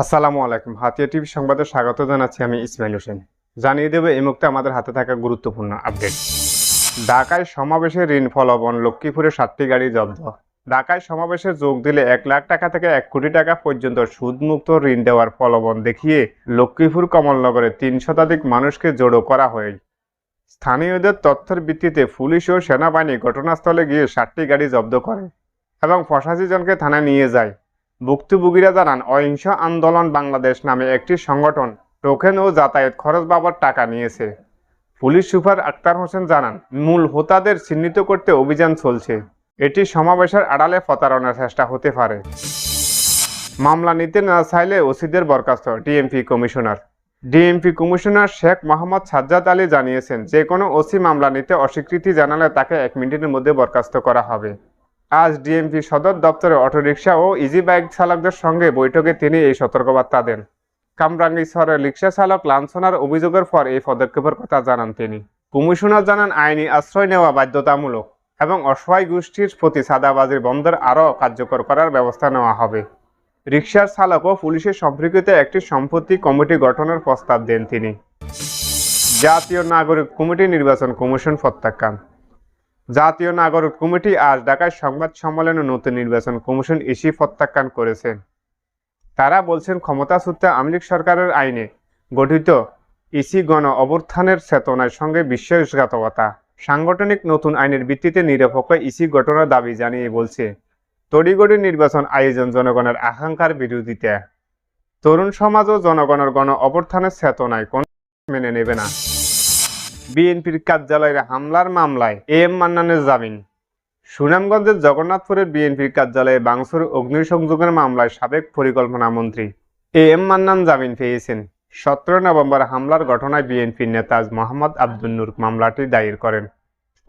আসসালামু আলাইকুম। হাতিয়া টিভি সংবাদে স্বাগত জানাচ্ছি আমি ইসমাইল হোসেন। জানিয়ে দেবে, এই মুহূর্তে আমাদের হাতে থাকা গুরুত্বপূর্ণ আপডেট। ঢাকায় সমাবেশে ঋণ ফলবন লক্ষ্মীপুরে সাতটি গাড়ি জব্দ। ঢাকায় সমাবেশে যোগ দিলে এক লাখ টাকা থেকে এক কোটি টাকা পর্যন্ত সুদমুক্ত ঋণ দেওয়ার ফলবন দেখিয়ে লক্ষ্মীপুর কমলনগরে তিন শতাধিক মানুষকে জড়ো করা হয়। স্থানীয়দের তথ্যের ভিত্তিতে পুলিশ ও সেনাবাহিনী ঘটনাস্থলে গিয়ে সাতটি গাড়ি জব্দ করে এবং পঁচাশি জনকে থানায় নিয়ে যায়। ভুক্তভোগীরা জানান, অহিংস আন্দোলন বাংলাদেশ নামে একটি সংগঠন টোকেন ও যাতায়াত খরচ বাবদ টাকা নিয়েছে। পুলিশ সুপার আক্তার হোসেন জানান, মূল হোতাদের চিহ্নিত করতে অভিযান চলছে। এটি সমাবেশের আড়ালে প্রতারণার চেষ্টা হতে পারে। মামলা নিতে না চাইলে ওসিদের বরখাস্ত, DMP commissioner. DMP commissioner Sheikh Mohammad Sajjad Ali জানিয়েছেন, যে কোনো ওসি মামলা নিতে অস্বীকৃতি জানালে তাকে এক মিনিটের মধ্যে বরখাস্ত করা হবে। আজ ডিএমপি সদর দপ্তরে অটোরিকশা ও ইজি বাইক চালকদের সঙ্গে বৈঠকে তিনি এই সতর্কবার্তা দেন। কামরাঙ্গীশ্বরের রিক্সা চালক লাঞ্ছনার অভিযোগের পর এই পদক্ষেপের কথা জানান তিনি। কমিশনার জানান, আইনি আশ্রয় নেওয়া বাধ্যতামূলক এবং অসহায় গোষ্ঠীর প্রতি সাদাবাজির বন্ধের আরও কার্যকর করার ব্যবস্থা নেওয়া হবে। রিক্সার চালক ও পুলিশের সম্পর্কিত একটি সম্পত্তি কমিটি গঠনের প্রস্তাব দেন তিনি। জাতীয় নাগরিক কমিটি নির্বাচন কমিশন প্রত্যাখ্যান। জাতীয় নাগরিক কমিটি আজ ঢাকায় সংবাদ সম্মেলনে নতুন নির্বাচন কমিশন ইসি প্রত্যাখ্যান করেছেন তারা বলছেন, ক্ষমতাচ্যুত আমলিক সরকারের আইনে গঠিত ইসি গণ অভ্যুত্থানের চেতনার সঙ্গে বিশ্বাসঘাতকতা সাংগঠনিক নতুন আইনের ভিত্তিতে নিরপেক্ষ ইসি গঠনের দাবি জানিয়ে বলছে তড়িগড়ি নির্বাচন আয়োজন জনগণের আকাঙ্ক্ষার বিরোধিতা। তরুণ সমাজ ও জনগণের গণ অভ্যুত্থানের চেতনায় কোন মেনে নেবে না। বিএনপির কার্যালয়ের হামলার মামলায় এ এম মান্নানের জামিন। সুনামগঞ্জের জগন্নাথপুরের বিএনপির কার্যালয়ে বাংসুর অগ্নিসংযোগের মামলায় সাবেক পরিকল্পনা মন্ত্রী এ এম মান্নান জামিন পেয়েছেন। সতেরো নভেম্বর হামলার ঘটনায় বিএনপির নেতা মোহাম্মদ আব্দুল নূর মামলাটি দায়ের করেন।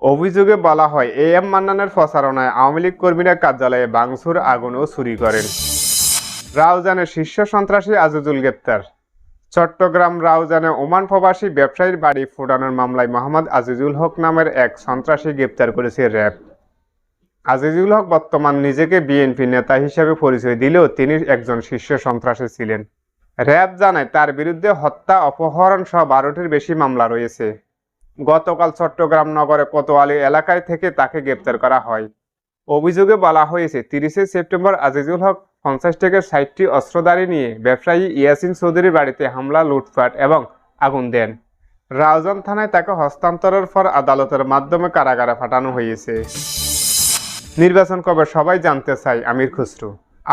অভিযোগে বলা হয় এ এম মান্নানের প্রচারণায় আওয়ামী লীগ কর্মীরা কার্যালয়ে বাংসুর আগুন ও চুরি করেন। রাউজানের শীর্ষ সন্ত্রাসী আজিজুল গ্রেপ্তার। চট্টগ্রাম, রাউজানে ওমান প্রবাসী ব্যবসায়ীর বাড়ি ফুটানোর মামলায় মোহাম্মদ আজিজুল হক নামের এক সন্ত্রাসী গ্রেপ্তার করেছে র্যাব। আজিজুল হক বর্তমান নিজেকে বিএনপি নেতা হিসেবে পরিচয় দিলেও তিনি একজন শীর্ষ সন্ত্রাসী ছিলেন। র্যাব জানায়, তার বিরুদ্ধে হত্যা, অপহরণ সহ বারোটির বেশি মামলা রয়েছে। গতকাল চট্টগ্রাম নগরে কোতোয়ালি এলাকায় থেকে তাকে গ্রেপ্তার করা হয়। অভিযোগে বলা হয়েছে, তিরিশে সেপ্টেম্বর আজিজুল হক পঞ্চাশ থেকে ষাটটি অস্ত্রধারী নিয়ে ব্যবসায়ী ইয়াসিন চৌধুরীর বাড়িতে হামলা, লুটপাট এবং আগুন দেন। রাউজান থানায় তাকে হস্তান্তরের পর আদালতের মাধ্যমে কারাগারে পাঠানো হয়েছে। নির্বাচন কবে সবাই জানতে চায়, আমির খুসরু।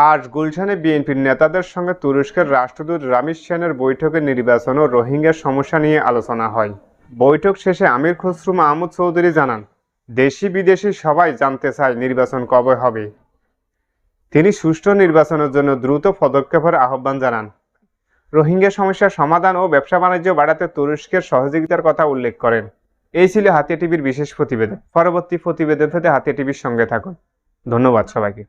আজ গুলশানে বিএনপির নেতাদের সঙ্গে তুরস্কের রাষ্ট্রদূত রামিজ সেনের বৈঠকে নির্বাচন ও রোহিঙ্গার সমস্যা নিয়ে আলোচনা হয়। বৈঠক শেষে আমির খুসরু মাহমুদ চৌধুরী জানান দেশি বিদেশি সবাই জানতে চায় নির্বাচন কবে হবে। তিনি সুষ্ঠু নির্বাচনের জন্য দ্রুত পদক্ষেপের আহ্বান জানান। রোহিঙ্গা সমস্যার সমাধান ও ব্যবসা বাণিজ্য বাড়াতে তুরস্কের সহযোগিতার কথা উল্লেখ করেন। এই ছিল হাতিয়া টিভির বিশেষ প্রতিবেদন। পরবর্তী প্রতিবেদন পেতে হাতিয়া টিভির সঙ্গে থাকুন। ধন্যবাদ সবাইকে।